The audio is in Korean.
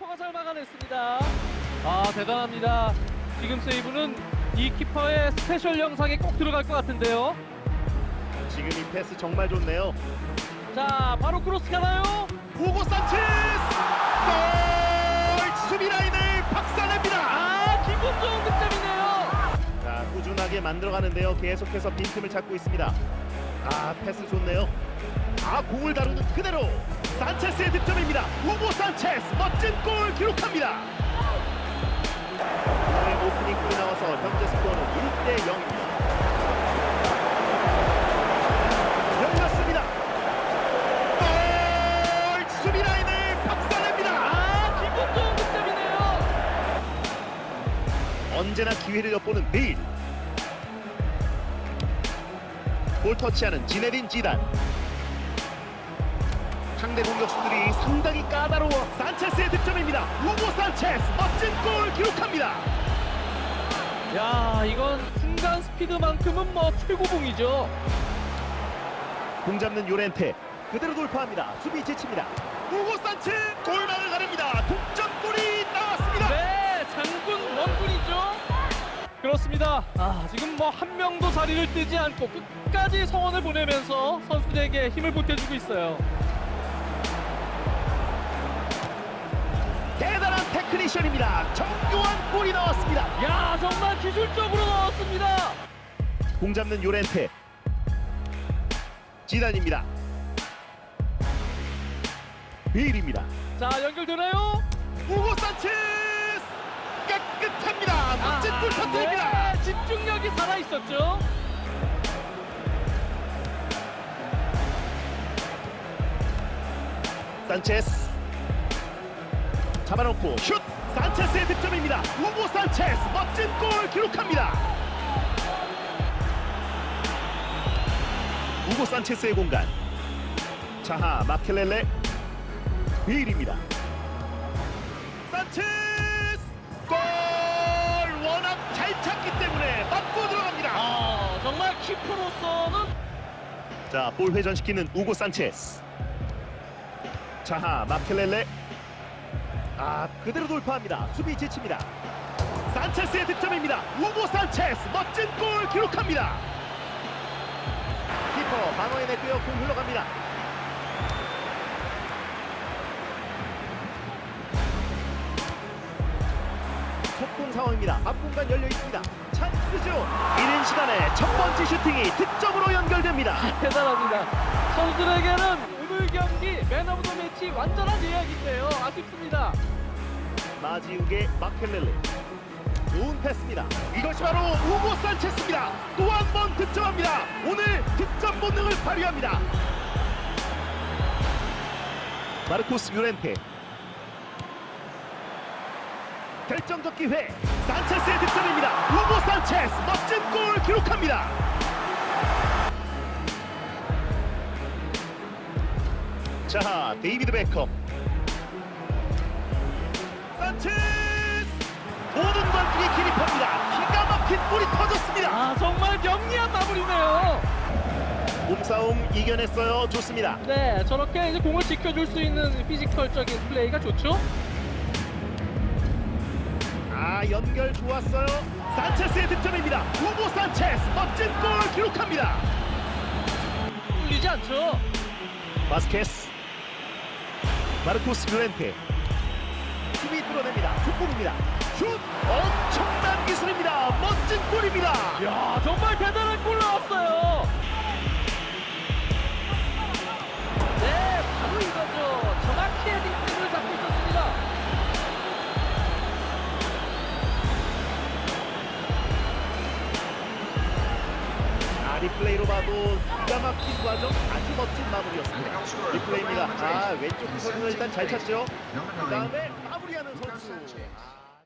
키퍼가 잘 막아냈습니다. 아 대단합니다. 지금 세이브는 이 키퍼의 스페셜 영상에 꼭 들어갈 것 같은데요. 지금 이 패스 정말 좋네요. 자 바로 크로스 가나요? 후고 산체스 골! 수비 라인을 박살냅니다. 아 기분 좋은 득점이네요. 자 꾸준하게 만들어가는데요. 계속해서 빈틈을 찾고 있습니다. 아 패스 좋네요. 아 공을 다루는 그대로 산체스의 득점입니다. 후고 산체스 멋진 골 기록합니다. 오프닝 골이 나와서 현재 스코어는 1대 0입니다. 열렸습니다. 골! 수비 라인을 박살냅니다. 아 기분 좋은 득점이네요. 언제나 기회를 엿보는 베일 볼 터치하는 지네딘 지단 상대 공격수들이 상당히 까다로워 산체스의 득점입니다 우고 산체스 멋진 골 기록합니다 야 이건 순간 스피드만큼은 뭐 최고봉이죠. 공 잡는 요렌테 그대로 돌파합니다 수비 지칩니다 우고 산체스 골망을 가릅니다 동점골이 나왔습니다 네, 장군 원군이죠. 그렇습니다. 아, 지금 뭐 한 명도 자리를 뜨지 않고 끝까지 성원을 보내면서 선수들에게 힘을 보태주고 있어요. 대단한 테크니션입니다. 정교한 골이 나왔습니다. 야, 정말 기술적으로 나왔습니다. 공 잡는 요렌테. 지단입니다. 베일입니다. 자, 연결되나요? 우고 산체스! 깨끗합니다. 멋진 골 터뜨립니다. 네, 집중력이 살아 있었죠. 산체스 잡아놓고 슛! 산체스의 득점입니다. 우고 산체스 멋진 골 기록합니다. 우고 산체스의 공간. 자하 마켈렐레. 베일입니다. 산체스! 골! 워낙 잘 찼기 때문에 맞고 들어갑니다. 아, 정말 키퍼로서는 자, 볼 회전시키는 우고 산체스. 자하 마켈렐레. 아, 그대로 돌파합니다. 수비 지칩니다. 산체스의 득점입니다. 우고 산체스 멋진 골 기록합니다. 키퍼 방어에 내고요. 공 흘러갑니다. 속공 상황입니다. 앞공간 열려 있습니다. 찬스죠. 이른 시간에 첫 번째 슈팅이 득점으로 연결됩니다. 대단합니다. 선수들에게는 오늘 경기 맨 오브 더 매치 완전한 예약인데요. 아쉽습니다. 마지욱의 마켈렐레. 좋은 패스입니다. 이것이 바로 우고 산체스입니다. 또 한 번 득점합니다. 오늘 득점 본능을 발휘합니다. 마르코스 유렌테. 결정적 기회. 산체스의 득점입니다. 우고 산체스 멋진 골 기록합니다 자 데이비드 베컴 산체스 모든 관중이 기립합니다. 기가 막힌 골이 터졌습니다. 아, 정말 영리한 마무리네요. 몸싸움 이겨냈어요. 좋습니다. 네, 저렇게 이제 공을 지켜줄 수 있는 피지컬적인 플레이가 좋죠. 아 연결 좋았어요. 산체스의 득점입니다. 우고 산체스 멋진 골 기록합니다. 뚫리지 않죠. 바스케스 마르코스 유렌테 수비 뚫어냅니다. 축구입니다. 슛 엄청난 기술입니다. 멋진 골입니다. 야, 정말 대단한 골 봐도 기가 막힌 과정 아주 멋진 마무리였습니다. 리플레이입니다. 아 왼쪽 선수가 일단 잘 찼죠. 그 다음에 마무리하는 선수. 아.